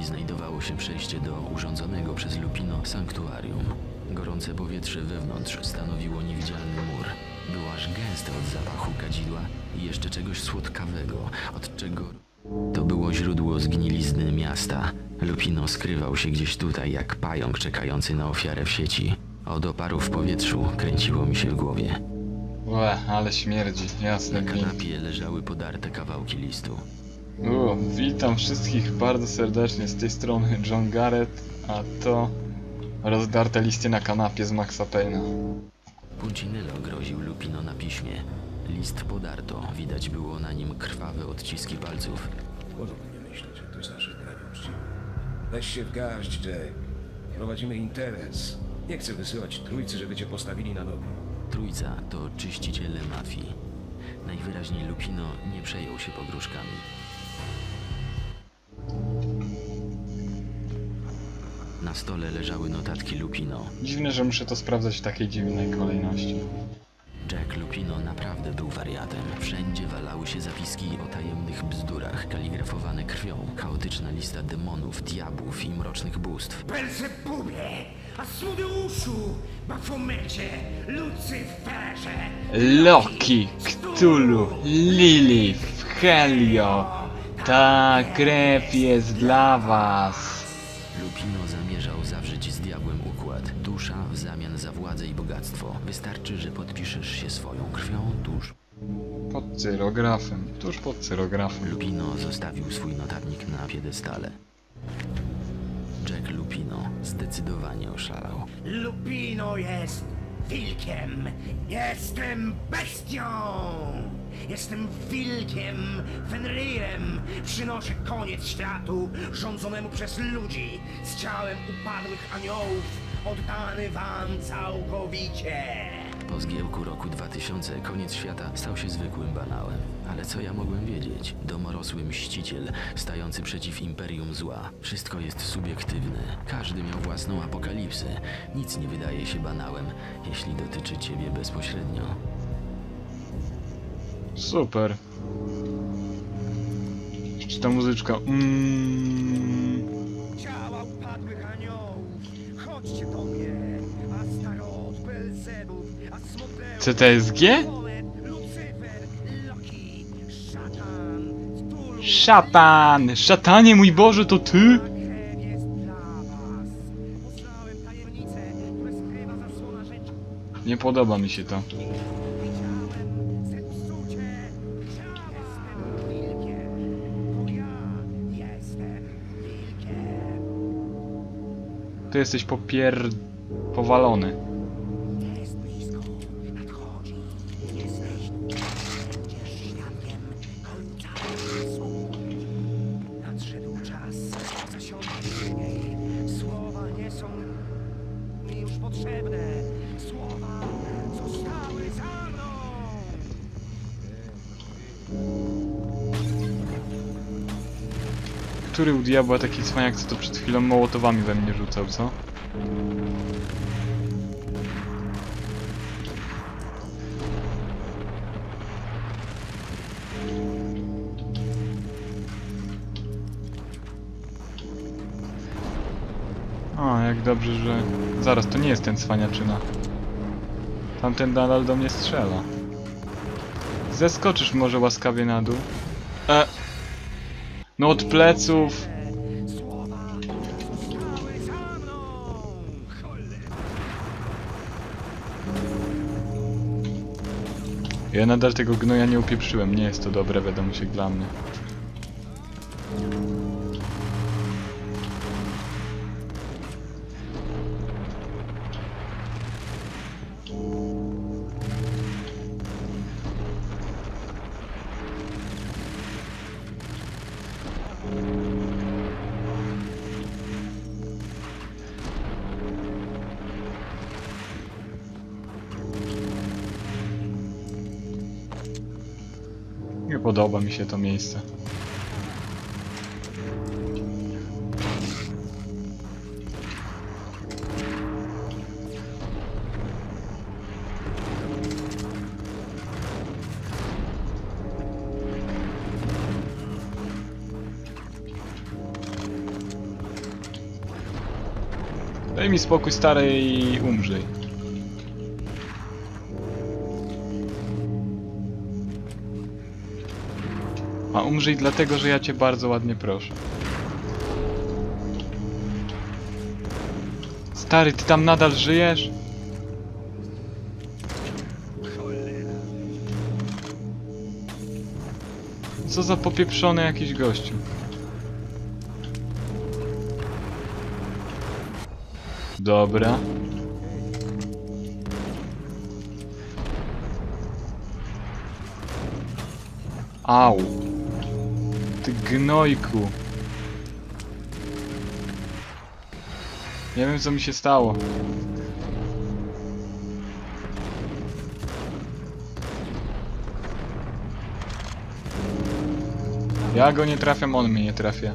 schodami znajdowało się przejście do urządzonego przez Lupino sanktuarium. Gorące powietrze wewnątrz stanowiło niewidzialny mur. Było aż gęste od zapachu kadzidła i jeszcze czegoś słodkawego, od czego... To było źródło zgnilizny miasta. Lupino skrywał się gdzieś tutaj, jak pająk czekający na ofiarę w sieci. Od oparu w powietrzu kręciło mi się w głowie. Łe, ale śmierdzi, jasne Na kanapie leżały podarte kawałki listu. U, witam wszystkich bardzo serdecznie z tej strony John Garrett, a to rozdarte listy na kanapie z Maxa Payne'a. Puncinello groził Lupino na piśmie. List podarto, widać było na nim krwawe odciski palców. Podobnie myślę, że to jest nasze znajomości. Weź się w garść, Jay. Prowadzimy interes. Nie chcę wysyłać trójcy, żeby cię postawili na nogi. Trójca to czyściciele mafii. Najwyraźniej Lupino nie przejął się pogróżkami. Na stole leżały notatki Lupino. Dziwne, że muszę to sprawdzać w takiej dziwnej kolejności. Jack Lupino naprawdę był wariatem. Wszędzie walały się zapiski o tajemnych bzdurach, kaligrafowane krwią, chaotyczna lista demonów, diabłów i mrocznych bóstw. Belzebubie, Asmodeuszu, Bafomecie, Lucyferze, Loki, Cthulhu, Lilith, Helio, ta krew jest dla was. Lupino Wystarczy, że podpiszesz się swoją krwią tuż. Pod cyrografem, tuż pod cyrografem. Lupino zostawił swój notatnik na piedestale. Jack Lupino zdecydowanie oszalał. Lupino jest wilkiem, jestem bestią! Jestem wilkiem, Fenrirem. Przynoszę koniec światu rządzonemu przez ludzi z ciałem upadłych aniołów, oddany wam całkowicie. Po zgiełku roku 2000 koniec świata stał się zwykłym banałem. Ale co ja mogłem wiedzieć? Domorosły mściciel, stający przeciw imperium zła. Wszystko jest subiektywne. Każdy miał własną apokalipsę. Nic nie wydaje się banałem, jeśli dotyczy ciebie bezpośrednio. Super. Czy ta muzyczka? Mm, chodźcie do mnie, Belzebub, Asmodeus, CTSG? Lucyfer, Loki, Szatan, Szatan! Szatanie, mój Boże, to ty? Ta krew jest dla was. Poznałem tajemnicę, które skrywa zasłona rzeczy. Nie podoba mi się to. Ty jesteś popier... powalony. Jest Który u diabła taki cwaniak, co to przed chwilą mołotowami we mnie rzucał, co? O, jak dobrze, że... Zaraz, to nie jest ten cwaniaczyna. Tamten nadal do mnie strzela. Zeskoczysz może łaskawie na dół? E... No od pleców. Ja nadal tego gnoja nie upieprzyłem. Nie jest to dobre, wiadomo się dla mnie. Podoba mi się to miejsce. Daj mi spokój stary i. A umrzyj dlatego, że ja cię bardzo ładnie proszę. Stary, ty tam nadal żyjesz? Co za popieprzony jakiś gościu. Dobra. Au. Gnojku. Nie wiem co mi się stało. Ja go nie trafiam, on mnie nie trafia.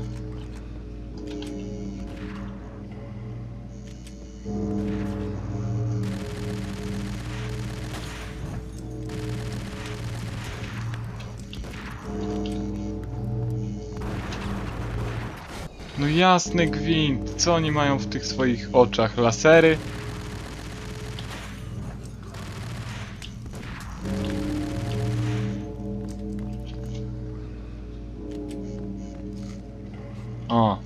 No jasny gwint, co oni mają w tych swoich oczach? Lasery? O.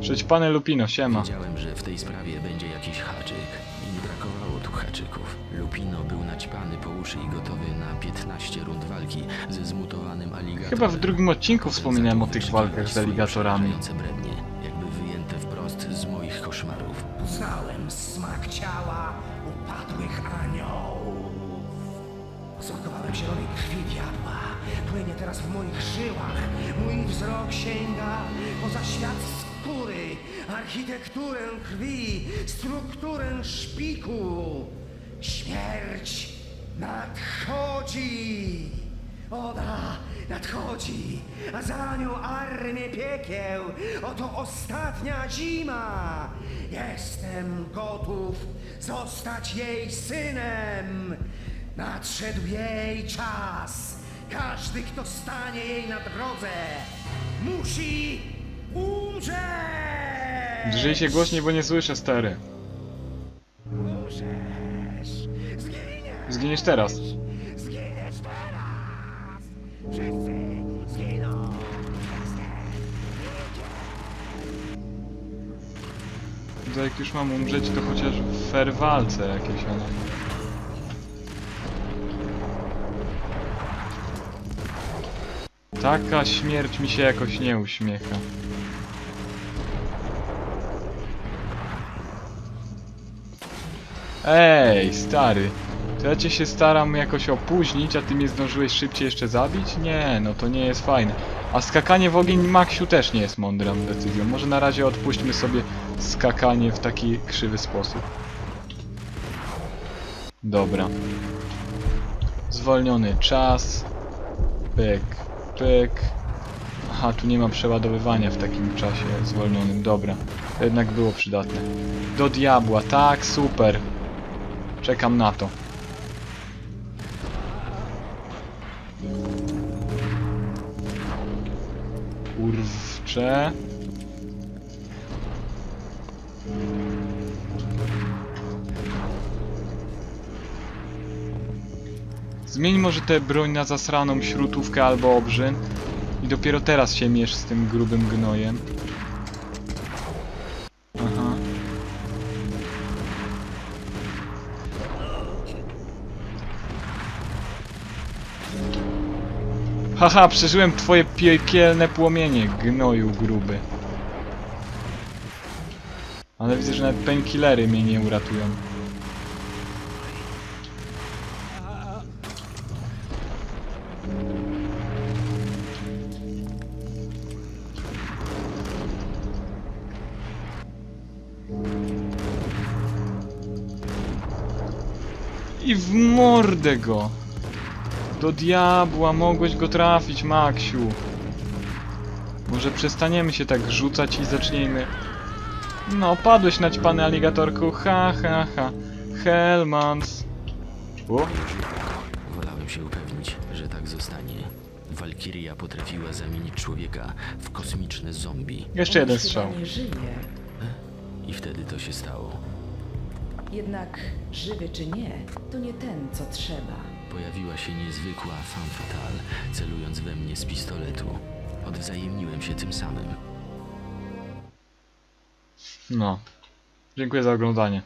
Przećpany Lupino, siema. Wiedziałem, że w tej sprawie będzie jakiś haczyk i nie brakowało tu haczyków. Lupino był naćpany po uszy i gotowy na 15 rund walki ze zmutowanym aligatorem. Chyba w drugim odcinku wspominałem o tych walkach z aligatorami. brednie, jakby wyjęte wprost z moich koszmarów. Poznałem smak ciała upadłych aniołów. Smakowałem zielonej krwi diabła. Płynie teraz w moich żyłach. Mój wzrok sięga poza świat skóry, architekturę krwi, strukturę szpiku. Śmierć nadchodzi. Oda nadchodzi, a za nią armię piekieł. Oto ostatnia zima. Jestem gotów zostać jej synem. Nadszedł jej czas. Każdy, kto stanie jej na drodze, musi umrzeć. Drżyj się głośniej, bo nie słyszę, stary. Umrzesz. Zginiesz. Zginiesz teraz. Zginiesz teraz! Wszyscy zginą! To jak już mam umrzeć, to chociaż w fair walce jakieś one. Taka śmierć mi się jakoś nie uśmiecha. Ej, stary. To ja cię się staram jakoś opóźnić, a ty mnie zdążyłeś szybciej jeszcze zabić? Nie, no to nie jest fajne. A skakanie w ogień Maxiu też nie jest mądrą decyzją. Może na razie odpuśćmy sobie skakanie w taki krzywy sposób. Dobra. Zwolniony czas. Pyk, pyk. Aha, tu nie ma przeładowywania w takim czasie zwolnionym. Dobra. To jednak było przydatne. Do diabła, tak, super. Czekam na to. Kurwcze. Zmień może tę broń na zasraną śrutówkę albo obrzyn i dopiero teraz się mierz z tym grubym gnojem. Aha. Haha, przeżyłem twoje piekielne płomienie, gnoju gruby. Ale widzę, że nawet painkillery mnie nie uratują. I w mordę go! Do diabła, mogłeś go trafić, Maksiu. Może przestaniemy się tak rzucać i zaczniemy... No, padłeś naćpany aligatorku, ha ha ha. Hellmans. O, Wolałem się upewnić, że tak zostanie. Walkiria potrafiła zamienić człowieka w kosmiczne zombie. jeszcze jeden strzał. chyba nie żyje. I wtedy to się stało. Jednak żywy czy nie, to nie ten, co trzeba. Pojawiła się niezwykła femme fatale, celując we mnie z pistoletu. Odwzajemniłem się tym samym. No. Dziękuję za oglądanie.